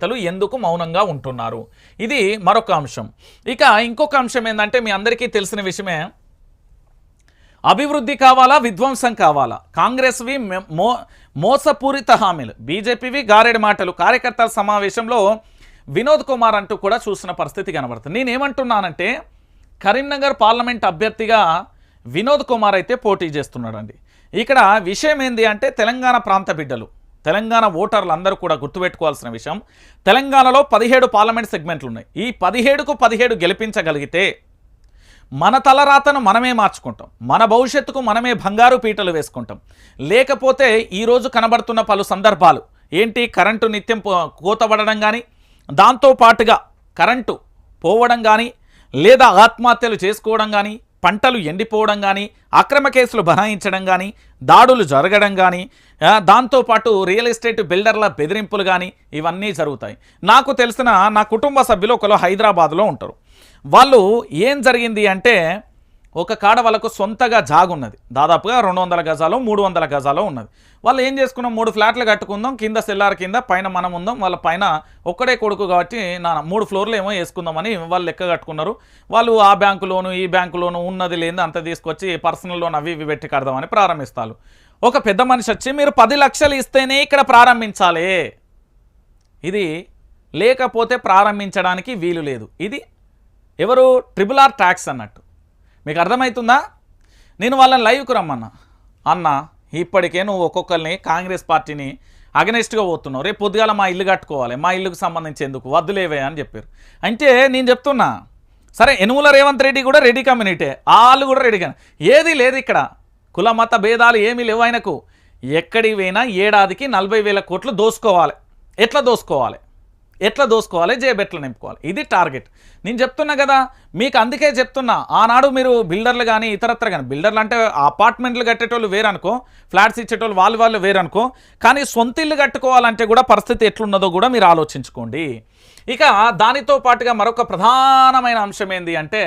నేతలు ఎందుకు మౌనంగా ఉంటున్నారు? ఇది మరొక అంశం. ఇక ఇంకొక అంశం ఏంటంటే మీ అందరికీ తెలిసిన విషయమే అభివృద్ధి కావాలా విధ్వంసం కావాలా? కాంగ్రెస్వి మో మోసపూరిత హామీలు. బీజేపీవి గారెడి మాటలు. కార్యకర్తల సమావేశంలో వినోద్ కుమార్ అంటూ కూడా చూసిన పరిస్థితి కనబడుతుంది. నేనేమంటున్నానంటే కరీంనగర్ పార్లమెంట్ అభ్యర్థిగా వినోద్ కుమార్ అయితే పోటీ చేస్తున్నాడండి. ఇక్కడ విషయం ఏంది అంటే తెలంగాణ ప్రాంత బిడ్డలు. తెలంగాణ ఓటర్లు అందరూ కూడా గుర్తుపెట్టుకోవాల్సిన విషయం తెలంగాణలో పదిహేడు పార్లమెంట్ సెగ్మెంట్లు ఉన్నాయి ఈ పదిహేడుకు పదిహేడు గెలిపించగలిగితే మన తలరాతను మనమే మార్చుకుంటాం. మన భవిష్యత్తుకు మనమే బంగారు పీటలు వేసుకుంటాం. లేకపోతే ఈరోజు కనబడుతున్న పలు సందర్భాలు ఏంటి కరెంటు నిత్యం కోతబడడం కానీ దాంతో పాటుగా కరెంటు పోవడం కానీ లేదా ఆత్మహత్యలు చేసుకోవడం కానీ పంటలు ఎండిపోవడం కానీ అక్రమ కేసులు బనాయించడం కానీ దాడులు జరగడం కానీ దాంతోపాటు రియల్ ఎస్టేట్ బిల్డర్ల బెదిరింపులు కానీ ఇవన్నీ జరుగుతాయి. నాకు తెలిసిన నా కుటుంబ సభ్యులు ఒకరు హైదరాబాద్లో ఉంటారు. వాళ్ళు ఏం జరిగింది అంటే ఒక కాడ వాళ్ళకు సొంతగా జాగున్నది దాదాపుగా రెండు వందల గజాలు మూడు వందల గజాలు ఉన్నది. వాళ్ళు ఏం చేసుకున్నాం? మూడు ఫ్లాట్లు కట్టుకుందాం కింద సెల్లార్ కింద పైన మనం ఉందాం వాళ్ళ పైన ఒక్కడే కొడుకు కాబట్టి నా మూడు ఫ్లోర్లు ఏమో వేసుకుందామని వాళ్ళు లెక్క కట్టుకున్నారు. వాళ్ళు ఆ బ్యాంకు లోను ఈ బ్యాంకు లోను ఉన్నది లేని అంత తీసుకొచ్చి పర్సనల్ లోన్ అవి ఇవి పెట్టి కడదామని ప్రారంభిస్తారు. ఒక పెద్ద మనిషి వచ్చి మీరు పది లక్షలు ఇస్తేనే ఇక్కడ ప్రారంభించాలి. ఇది లేకపోతే ప్రారంభించడానికి వీలు లేదు. ఇది ఎవరు? ట్రిపుల్ ఆర్ ట్యాక్స్ అన్నట్టు. మీకు అర్థమవుతుందా నేను వాళ్ళని లైవ్కు రమ్మన్నా. అన్న ఇప్పటికే నువ్వు ఒక్కొక్కరిని కాంగ్రెస్ పార్టీని అగనెస్ట్గా పోతున్నావు. రేపు పొద్దుగాల మా ఇల్లు కట్టుకోవాలి. మా ఇల్లుకు సంబంధించి ఎందుకు? వద్దులేవే అని చెప్పారు. అంటే నేను చెప్తున్నా సరే ఎనుముల రేవంత్ రెడ్డి కూడా రెడీ కమ్యూనిటీ. వాళ్ళు కూడా రెడీ ఏది లేదు ఇక్కడ. కుల మత భేదాలు ఏమీ లేవు ఆయనకు. ఎక్కడికి పోయినా ఏడాదికి నలభై వేల కోట్లు దోసుకోవాలి. ఎట్లా దోసుకోవాలి? ఎట్లా దోసుకోవాలి? జేబెట్లా నింపుకోవాలి. ఇది టార్గెట్. నేను చెప్తున్నా కదా మీకు అందుకే చెప్తున్నా ఆనాడు మీరు బిల్డర్లు కానీ ఇతరత్ర కానీ బిల్డర్లు అంటే అపార్ట్మెంట్లు కట్టేటోళ్ళు వేరనుకో ఫ్లాట్స్ ఇచ్చేటోళ్ళు వాళ్ళు వాళ్ళు వేరనుకో కానీ సొంత ఇల్లు కట్టుకోవాలంటే కూడా పరిస్థితి ఎట్లున్నదో కూడా మీరు ఆలోచించుకోండి. ఇక దానితో పాటుగా మరొక ప్రధానమైన అంశం ఏంటి అంటే